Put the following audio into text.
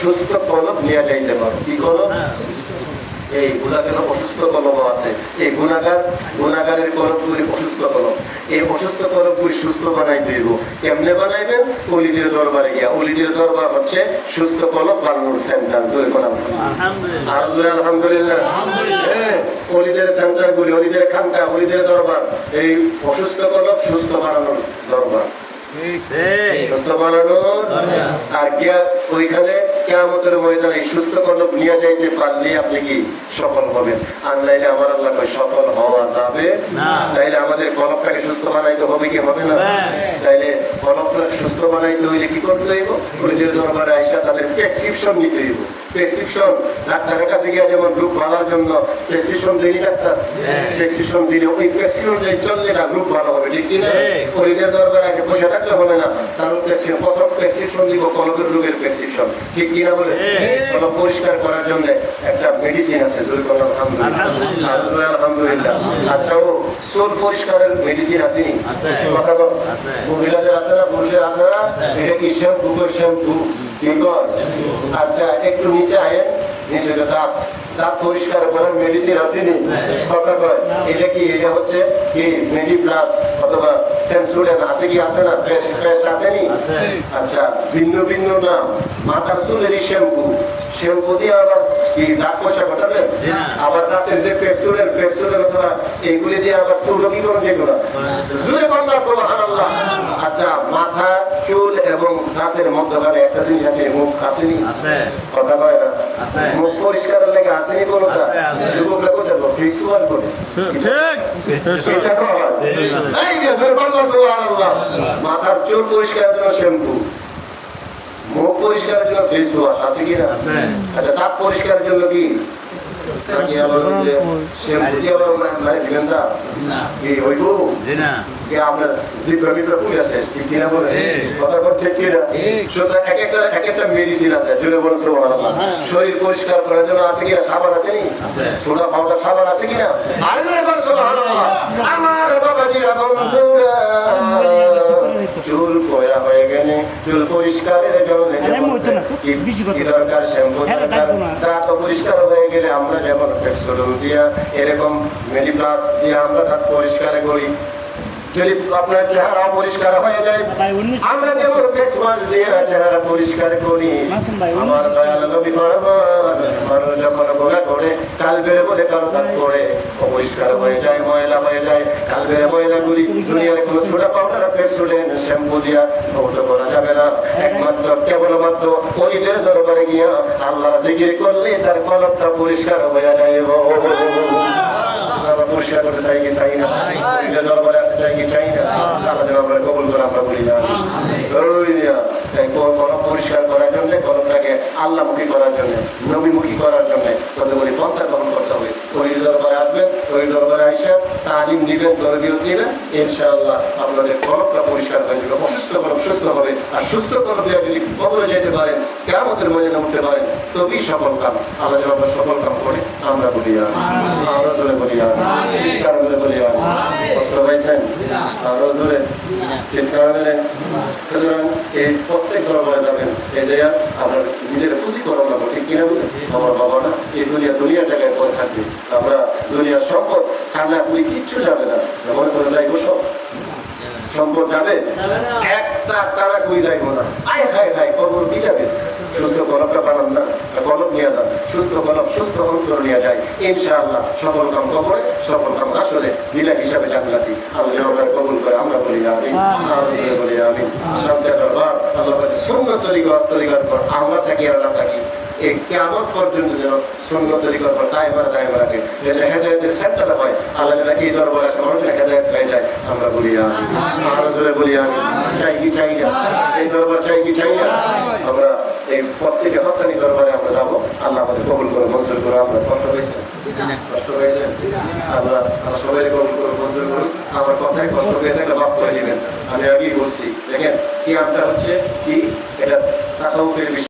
সুস্থ কলব নিয়ে যাইতে পারো। কি কলব এই গুণাগার অসুস্থ কলব আছে। এই গুণাগার গুণাগারের কলবগুলি অসুস্থ কলব এই অসুস্থ কলবগুলি সুস্থ বানাই দিব। কেমনে বানাইবেন? অলিদের দরবারে গিয়া। অলিদের দরবার হচ্ছে সুস্থ কলব বানানোর সেন্টার জয় কলাম আলহামদুলিল্লাহ। আর জয় আলহামদুলিল্লাহ। হ্যাঁ, অলিদের সেন্টার গুলি অলিদের খানকা অলিদের দরবার। এই অসুস্থ কলব সুস্থ বানানোর দরবার। সুস্থ বানানোর। আর গিয়া ওইখানে কেয়ামতের ময়দানে সুস্থ কলব নিয়ে যাইতে পারলে আপনি কি সফল হবেন? আর নাইলে আমার আল্লাহ সফল হওয়া যাবে তাইলে আমাদের কলবটাকে সুস্থ বানাইতে হবে কি হবে না? হ্যাঁ। তাইলে কলবটাকে সুস্থ বানাইতে হইলে কি করতে হইব? ওদের দরবারে আইসা তাদের প্রেসক্রিপশন নিতে হইব। প্রেসক্রিপশন ডাক্তারের কাছে গিয়ে যেমন গ্রুপ ভালোর জন্য প্রেসক্রিপশন দিলি ডাক্তার? প্রেসক্রিপশন দিলে ওই প্রেসক্রিপশন যে চললে না গ্রুপ ভালো হবে ঠিক কিনা ঠিক। ওইদের দরবারে এসে বসে থাকলে হবে না। তার প্রেসক্রিপশন প্রথম প্রেসক্রিপশন দিব কলবের রোগের প্রেসক্রিপশন ঠিক কিনা বলে ঠিক। পরিষ্কার করার জন্য একটা মেডিসিন আছে আলহামদুলিল্লাহ। আচ্ছা ও সোল পরিষ্কারের মেডিসিন আছে নি? কথা বল মহিলাদের আছে না পুরুষের আছে না? এটা কি শ্যাম্পু শ্যাম্পু কি কর? আচ্ছা একটু নিচে আয়েন। নিচে দাঁত দাঁত পরিষ্কার করার মেডিসিন আসেনি কথা কয় এটা কি এটা হচ্ছে কি মেডি প্লাস অথবা সেন্সুডেন আছে কি আছে না? পেস্ট আসেনি। আচ্ছা ভিন্ন ভিন্ন নাম। মাথা চুলেরই শ্যাম্পু শ্যাম্পু দিয়ে আবার কি দাঁত পয়সা ঘটাবে আবার দাঁতের যে পেপসুলের পেপসুলের অথবা এইগুলি দিয়ে আবার চুল কি করুন যেগুলো? জুড়ে কন্যা সুবহানাল্লাহ। আচ্ছা মাথা চুল এবং দাঁতের মধ্যখানে একটা জিনিস আছে মুখ আসেনি? কথা কয় না? মুখ পরিষ্কারের লেগে আসেনি কোনোটা। যুবকরা কোথায় করে এটা কয় মাথার চুল পরিষ্কারের জন্য শ্যাম্পু। মুখ পরিষ্কারের জন্য ফেস ওয়াশ আছে কি না আচ্ছা দাঁত পরিষ্কারের জন্য কি? নাকি আবার শ্যাম্পু দিয়ে আবার মানে দিবেন না। কি হইব না। যে আপনার জিব্রা মিব্রা ফুল আছে ঠিক কিনা বলে? ঠিক। কথা ঠিক কিনা? সুতরাং এক একটা এক একটা মেডিসিন আছে জোরে বল শরীর পরিষ্কার করার জন্য আছে কিনা? সাবান আছে নি। সোডা পাউডার সাবান আছে কিনা? আল্লাহ বল সুবহানাল্লাহ। আমার বাবাজিরা বন্ধুরা চুল পয়া হয়ে গেলে চুল পরিষ্কারের জন্য না তো, বেশি কথা দরকার শ্যাম্পু হ্যাঁ। দাঁত পরিষ্কার হয়ে গেলে আমরা যেমন এরকম মেডিপ্লাস দিয়ে আমরা দাঁত পরিষ্কার করি। যদি আপনার চেহারা পরিষ্কার হয়ে যায় আমরা যেমন ফেস ওয়াশ দিয়ে চেহারা পরিষ্কার করি আমার দয়াল নবী মানুষ যখন গোলা করে কাল বেড়ে বলে তার করে অপরিষ্কার হয়ে যায় ময়লা হয়ে যায় কাল বেড়ে ময়লা গুলি দুনিয়ার কোনো সোডা পাউডার পেট্রোলেন শ্যাম্পু দিয়া ধৌত করা যাবে না। একমাত্র কেবলমাত্র পরিচয় দরবারে গিয়া আল্লাহ জিকির করলে তার কলবটা পরিষ্কার হয়ে যায় পরিষ্কার করতে চাই কি চাই না পরিচয় দরবারে আসতে চাই কি চাই না আল্লাহ যেন আমরা কবুল করে আমরা বলি না ওই নিয়া, তাই কল- কলম পরিষ্কার করার জন্য কলমটাকে আল্লাহমুখী করার জন্য নবীমুখী করার জন্য কতগুলি পন্থা গ্রহণ করতে হবে। ওই দরবারে আসবেন ওই দরবারে আসা তালিম দিবেন তরবিয়ত দিবেন ইনশাআল্লাহ আপনাদের কলমটা পরিষ্কার হয়ে যাবে অসুস্থ কলম সুস্থ হবে আর সুস্থ কলম দিয়ে যদি কবলে যেতে পারেন কেমতের ময়দানে উঠতে পারেন তবেই সফল কাম। আল্লাহ যেন আমরা সফল কাম করে আমরা বলি আর আমরা জোরে বলি আর বলে আর কষ্ট পাইছেন? আরও বলে সুতরাং এই প্রত্যেক দরবারে যাবেন এই যে আমরা নিজের খুশি করো না ঠিক কিনা বলে আমার বাবা না, এই দুনিয়া দুনিয়া জায়গায় পরে থাকবে। আমরা দুনিয়ার সম্পদ কান্না কুড়ি কিচ্ছু যাবে না। মনে করে যাইবো সব? সম্পদ যাবে? একটা তারা কুড়ি যাইবো না। আয় খায় খায় কবর কি যাবে? সুস্থ কলপটা বানান না কলপ নিয়ে যান। সুস্থ কলপ সুস্থ অন্তর নিয়ে যায়। ইনশাআল্লাহ, সফল কাম কবরে, সফল কাম আসলে দিলা হিসাবে জান্নাতি। আমরা কবুল করে, আমরা বলি আমি আমরা বলি সবচেয়ে দরবার আল্লাহ বলে তরিকার তরিকার পর আমরা থাকি আর না থাকি। এই কেমন পর্যন্ত যেন শূন্য তৈরি করব তাই মারা তাই মারাকে যেন হেদায়তের সেন্টার হয় আল্লাহ যেন এই দরবার আসে মানুষ হেদায়ত হয়ে যায় আমরা বলি আমি আরও জোরে বলি আমি চাই কি চাই না? এই দরবার চাই কি চাই না? আমরা এই প্রত্যেকে হত্যানি দরবারে আমরা যাব। আল্লাহ আমাদের কবুল করে মঞ্জুর করে আমরা কষ্ট হয়েছে কষ্ট হয়েছে আল্লাহ সবাই কবুল করে মঞ্জুর করুন আমার কথায় কষ্ট হয়ে থাকলে মাফ করে দিবেন। আমি আগেই বলছি, দেখেন, কি আমটা হচ্ছে, কি? এটা তাসাউফের বিষয়।